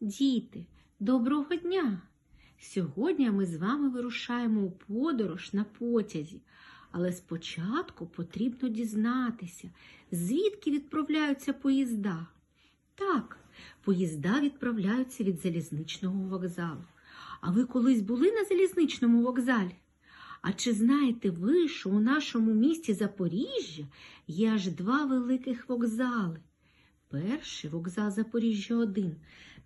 Діти, доброго дня! Сьогодні ми з вами вирушаємо у подорож на потязі, але спочатку потрібно дізнатися, звідки відправляються поїзда. Так, поїзда відправляються від залізничного вокзалу. А ви колись були на залізничному вокзалі? А чи знаєте ви, що у нашому місті Запоріжжя є аж два великих вокзали? Перший вокзал Запоріжжя 1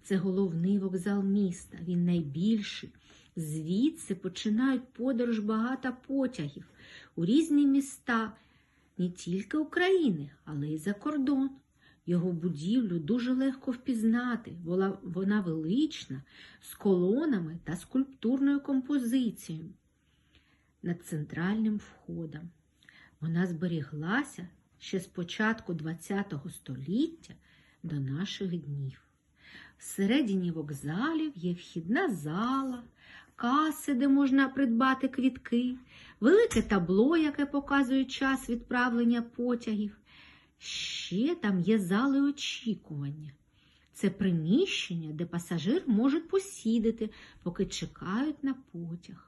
це головний вокзал міста. Він найбільший. Звідси починають подорож багато потягів у різні міста не тільки України, але й за кордон. Його будівлю дуже легко впізнати. Вона, велична, з колонами та скульптурною композицією над центральним входом. Вона зберіглася ще з початку ХХ століття до наших днів. Всередині вокзалів є вхідна зала, каси, де можна придбати квітки, велике табло, яке показує час відправлення потягів. Ще там є зали очікування. Це приміщення, де пасажир можуть посідати, поки чекають на потяг.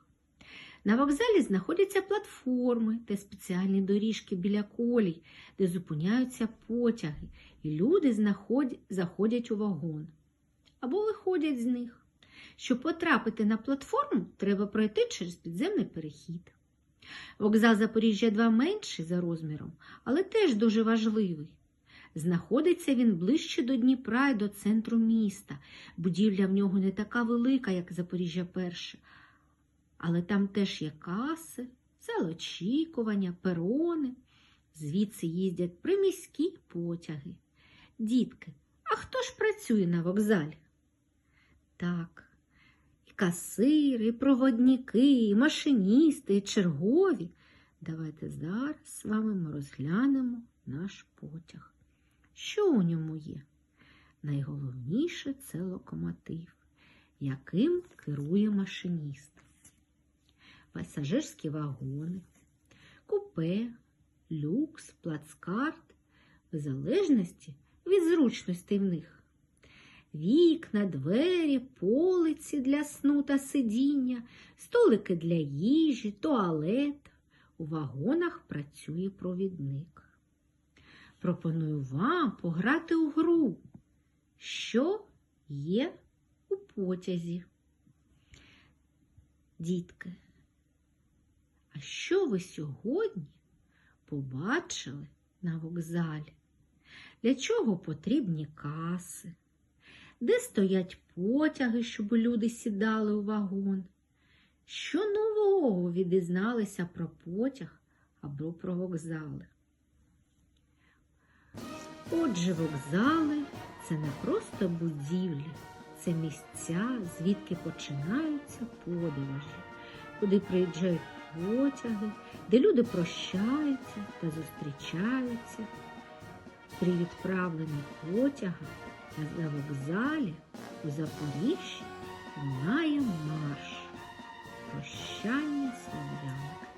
На вокзалі знаходяться платформи та спеціальні доріжки біля колій, де зупиняються потяги, і люди знаходять, заходять у вагон або виходять з них. Щоб потрапити на платформу, треба пройти через підземний перехід. Вокзал Запоріжжя 2 менший за розміром, але теж дуже важливий. Знаходиться він ближче до Дніпра і до центру міста. Будівля в нього не така велика, як Запоріжжя перше, але там теж є каси, зал очікування, перони. Звідси їздять приміські потяги. Дітки, а хто ж працює на вокзалі? Так, і касири, і проводники, і машиністи, і чергові. Давайте зараз з вами ми розглянемо наш потяг. Що у ньому є? Найголовніше це локомотив, яким керує машиніст. Пасажирські вагони, купе, люкс, плацкарт, в залежності від зручностей в них. Вікна, двері, полиці для сну та сидіння, столики для їжі, туалет. У вагонах працює провідник. Пропоную вам пограти у гру, що є у потязі. Дітки, що ви сьогодні побачили на вокзалі? Для чого потрібні каси? Де стоять потяги, щоб люди сідали у вагон? Що нового ви дізналися про потяг або про вокзали? Отже, вокзали це не просто будівлі, це місця, звідки починаються подорожі, куди приїжджають потяги, де люди прощаються та зустрічаються. При відправленні потяга на вокзалі у Запоріжжі лунає марш. Прощання слов'янки.